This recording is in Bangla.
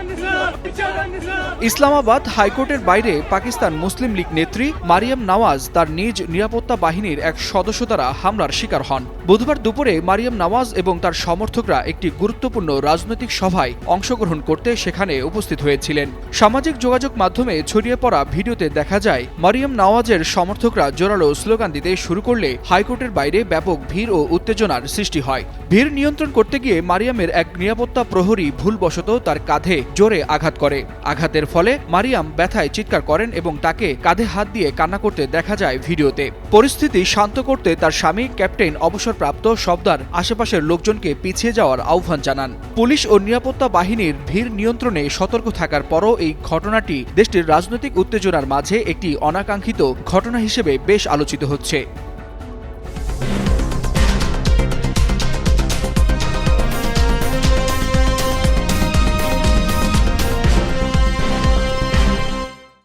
감사합니다. ইসলামাবাদ হাইকোর্টের বাইরে পাকিস্তান মুসলিম লীগ নেত্রী মারিয়াম নওয়াজ তার নিজ নিরাপত্তা বাহিনীর এক সদস্য দ্বারা হামলার শিকার হন। বুধবার দুপুরে মারিয়াম নওয়াজ এবং তার সমর্থকরা একটি গুরুত্বপূর্ণ রাজনৈতিক সভায় অংশগ্রহণ করতে সেখানে উপস্থিত হয়েছিলেন। সামাজিক যোগাযোগ মাধ্যমে ছড়িয়ে পড়া ভিডিওতে দেখা যায়, মারিয়াম নওয়াজের সমর্থকরা জোরালো স্লোগান দিতে শুরু করলে হাইকোর্টের বাইরে ব্যাপক ভিড় ও উত্তেজনার সৃষ্টি হয়। ভিড় নিয়ন্ত্রণ করতে গিয়ে মারিয়ামের এক নিরাপত্তা প্রহরী ভুলবশত তার কাঁধে জোরে আঘাত করে। আঘাতের ফলে মারিয়াম ব্যথায় চিৎকার করেন এবং তাকে কাঁধে হাত দিয়ে কান্না করতে দেখা যায় ভিডিওতে। পরিস্থিতি শান্ত করতে তার স্বামী ক্যাপ্টেন অবসরপ্রাপ্ত সবদার আশেপাশের লোকজনকে পিছিয়ে যাওয়ার আহ্বান জানান। পুলিশ ও নিরাপত্তা বাহিনীর ভিড় নিয়ন্ত্রণে সতর্ক থাকার পরও এই ঘটনাটি দেশটির রাজনৈতিক উত্তেজনার মাঝে একটি অনাকাঙ্ক্ষিত ঘটনা হিসেবে বেশ আলোচিত হচ্ছে।